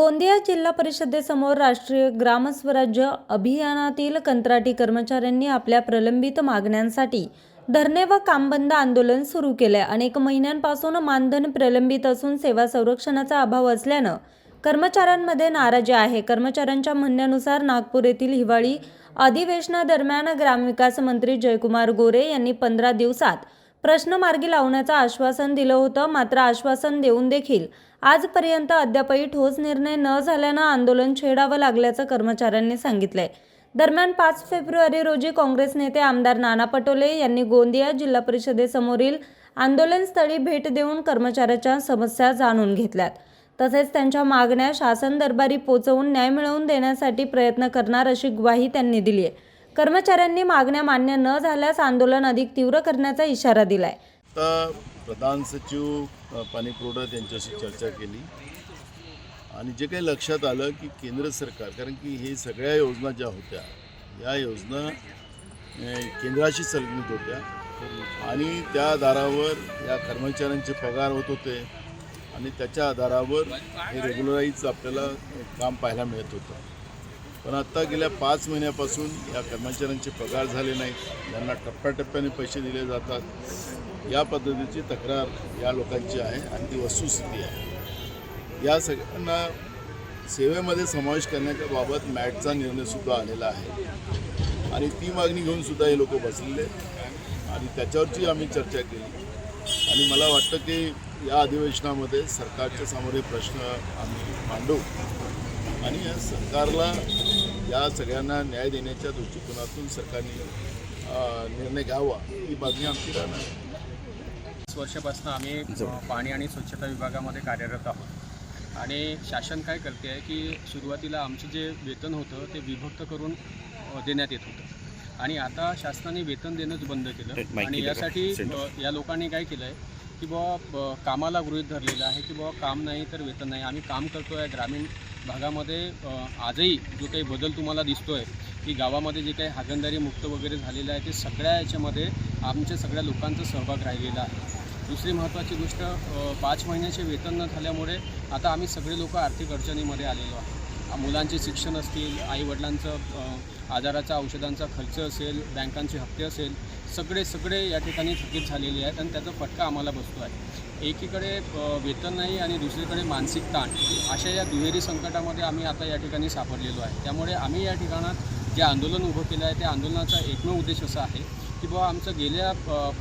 गोंदिया जिल्हा परिषदेसमोर राष्ट्रीय ग्रामस्वराज्य अभियानातील कंत्राटी कर्मचाऱ्यांनी आपल्या प्रलंबित मागण्यांसाठी धरणे व कामबंद आंदोलन सुरू केले अनेक महिन्यांपासून मानधन प्रलंबित असून सेवा संरक्षणाचा अभाव असल्यानं कर्मचाऱ्यांमध्ये नाराजी आहे. कर्मचाऱ्यांच्या म्हणण्यानुसार नागपूर येथील हिवाळी अधिवेशनादरम्यान ग्रामविकास मंत्री जयकुमार गोरे यांनी पंधरा दिवसात प्रश्न मार्गी लावण्याचं आश्वासन दिलं होतं मात्र आश्वासन देऊन देखील. आजपर्यंत अद्यापही ठोस निर्णय न झाल्यानं आंदोलन छेडावं लागल्याचं कर्मचाऱ्यांनी सांगितलंय. दरम्यान पाच फेब्रुवारी रोजी काँग्रेस नेते आमदार नाना पटोले यांनी गोंदिया जिल्हा परिषदेसमोरील आंदोलनस्थळी भेट देऊन कर्मचाऱ्याच्या समस्या जाणून घेतल्यात. तसेच त्यांच्या मागण्या शासन दरबारी पोचवून न्याय मिळवून देण्यासाठी प्रयत्न करणार अशी ग्वाही त्यांनी दिली आहे कर्मचाऱ्यांनी मागण्या मान्य न झाल्यास आंदोलन अधिक तीव्र करण्याचा इशारा दिलाय. तर प्रधान सचिव अ, पाणी पुरवठा यांच्याशी चर्चा केली. आणि जे काही लक्षात आलं की केंद्र सरकार कारण की हे सगळ्या योजना ज्या होत्या या योजना केंद्राशी संलग्नित होत्या. आणि त्या आधारावर या कर्मचाऱ्यांचे पगार होत होते. आणि त्याच्या आधारावर हे रेग्युलराईज आपल्याला काम पाहायला मिळत होतं. पण आत्ता गेल्या पाच महिन्यापासून या कर्मचाऱ्यांचे पगार झाले नाहीत. त्यांना टप्प्याटप्प्याने पैसे दिले जातात. या पद्धतीची तक्रार या लोकांची आहे आणि ती वस्तुस्थिती आहे. या सगळ्यांना सेवेमध्ये समावेश करण्याच्या बाबत मॅटचा निर्णयसुद्धा आलेला आहे. आणि ती मागणी घेऊन सुद्धा हे लोक बसलेले आणि त्याच्यावरची आम्ही चर्चा केली. आणि मला वाटतं की या अधिवेशनामध्ये सरकारच्या समोर हे प्रश्न आम्ही मांडू. आणि या सरकारला या सगळ्यांना न्याय देण्याच्या दृष्टिकोनातून सरकारने निर्णय घ्यावा ही मागणी आमची राहणार आहे. पाच वर्षापासून आम्ही पाणी आणि स्वच्छता विभागामध्ये कार्यरत आहोत. आणि शासन काय करते आहे की सुरुवातीला आमचं जे वेतन होतं ते विभक्त करून देण्यात येत होतं. आणि आता शासनाने वेतन देणंच बंद केलं. आणि यासाठी या लोकांनी काय केलं आहे की बुवा कामाला गृहीत धरलेलं आहे की बुवा काम नाही तर वेतन नाही. आम्ही काम करतो आहे ग्रामीण भागामध्ये आजही जो काही बदल तुम्हाला दिसतो आहे की गावामध्ये जे काही हागणदारी मुक्त वगैरे झालेलं आहे ते सगळ्या याच्यामध्ये आमच्या सगळ्या लोकांचा सहभाग राहिलेला आहे. दुसरी महत्त्वाची गोष्ट पाच महिन्याचे वेतन न झाल्यामुळे आता आम्ही सगळे लोक आर्थिक अडचणीमध्ये आलेलो आहे मुलांचे शिक्षण असतील आईवडिलांचं आजाराचा औषधांचा खर्च असेल बँकांचे हप्ते असेल सगळे सगळे या ठिकाणी थकीत झालेले आहेत आणि त्याचा फटका आम्हाला बसतो आहे. एकीकडे वेतन नाही आणि दुसरीकडे मानसिक ताण अशा या दुहेरी संकटामध्ये आम्ही आता या ठिकाणी सापडलेलो आहे. त्यामुळे आम्ही या ठिकाणात जे आंदोलन उभं केलं आहे त्या आंदोलनाचा एकमेव उद्देश असा आहे की बुवा आमचं गेल्या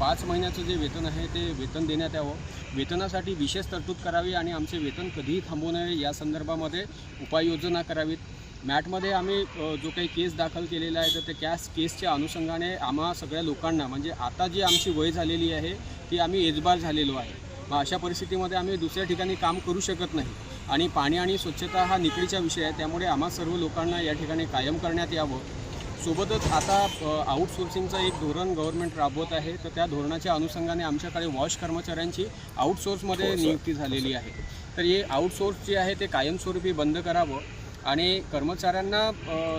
पाच महिन्याचं जे वेतन आहे ते वेतन देण्यात यावं. वेतनासाठी विशेष तरतूद करावी आणि आमचे वेतन कधीही थांबू नये या संदर्भामध्ये उपाययोजना करावीत. मॅटमध्ये आम्ही जो काही केस दाखल केलेला आहे तर त्या कॅस केसच्या अनुषंगाने आम्हा सगळ्या लोकांना म्हणजे आता जी आमची वय झालेली आहे ती आम्ही एजबार झालेलो आहे. मग अशा परिस्थितीमध्ये आम्ही दुसऱ्या ठिकाणी काम करू शकत नाही. आणि पाणी आणि स्वच्छता हा निकडीचा विषय आहे त्यामुळे आम्हा सर्व लोकांना या ठिकाणी कायम करण्यात यावं. सोबतच आता आउटसोर्सिंगचं एक धोरण गव्हर्नमेंट राबवत आहे तर त्या धोरणाच्या अनुषंगाने आमच्याकडे वॉश कर्मचाऱ्यांची आउटसोर्समध्ये नियुक्ती झालेली आहे. तर हे आउटसोर्स जे आहे ते कायमस्वरूपी बंद करावं. आणि कर्मचाऱ्यांना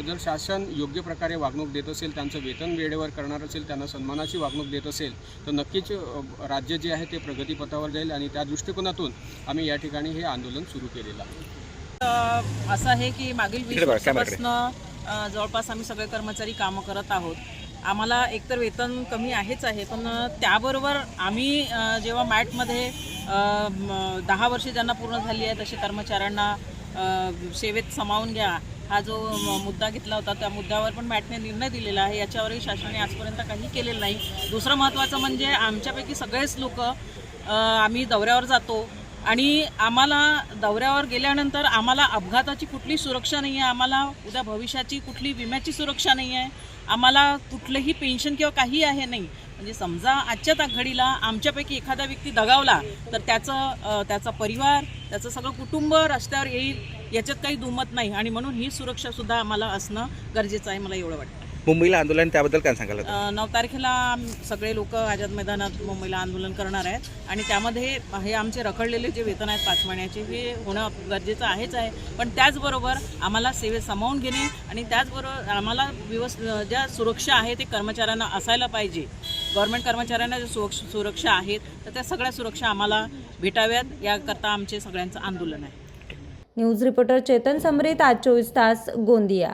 जर शासन योग्य प्रकारे वागणूक देत असेल त्यांचं वेतन वेळेवर करणार असेल त्यांना सन्मानाची वागणूक देत असेल तर नक्कीच राज्य जे आहे ते प्रगतीपथावर जाईल आणि त्या दृष्टिकोनातून आम्ही या ठिकाणी हे आंदोलन सुरू केलेलं आहे. अ, असं आहे की मागील वीस वर्षापासून जवळपास आम्ही सगळे कर्मचारी कामं करत आहोत. आम्हाला एकतर वेतन कमी आहेच आहे पण त्याबरोबर आम्ही जेव्हा मॅटमध्ये दहा वर्षे ज्यांना पूर्ण झाली आहेत असे कर्मचाऱ्यांना सेवेत सामावून घ्या. हा जो मुद्दा घेतला होता त्या मुद्द्यावर पण मॅटने निर्णय दिलेला आहे. याच्यावरही शासनाने आजपर्यंत काही केलेलं नाही. दुसरं महत्त्वाचं म्हणजे आमच्यापैकी सगळेच लोक आम्ही दौऱ्यावर जातो. आणि आम्हाला दौऱ्यावर गेल्यानंतर आम्हाला अपघाताची कुठली सुरक्षा नाही आहे आम्हाला उद्या भविष्याची कुठली विम्याची सुरक्षा नाही आहे आम्हाला कुठलंही पेन्शन किंवा काही आहे नाही. म्हणजे समजा आजच्या त्या घडीला आमच्यापैकी एखादा व्यक्ती दगावला तर त्याचं त्याचा परिवार त्याचं सगळं कुटुंब रस्त्यावर येईल याच्यात काही दुमत नाही. आणि म्हणून ही सुरक्षासुद्धा आम्हाला असणं गरजेचं आहे मला एवढं वाटतं. मुंबईला आंदोलन त्याबद्दल काय सांगाल नऊ तारखेला सगळे लोक आझाद मैदानात मुंबईला आंदोलन करणार आहेत. आणि त्यामध्ये हे आमचे रखडलेले जे वेतन आहेत पाच महिन्याचे हे होणं गरजेचं आहेच आहे. पण त्याचबरोबर आम्हाला सेवेत सामावून घेणे आणि त्याचबरोबर आम्हाला व्यवस् ज्या सुरक्षा आहे ते कर्मचाऱ्यांना असायला पाहिजे. गव्हर्नमेंट कर्मचाऱ्यांना ज्या सुरक्ष सुरक्षा आहेत तर त्या सगळ्या सुरक्षा आम्हाला भेटाव्यात. याकरता आमचे सगळ्यांचं आंदोलन आहे. न्यूज रिपोर्टर चेतन समरीत आज चोवीस तास गोंदिया.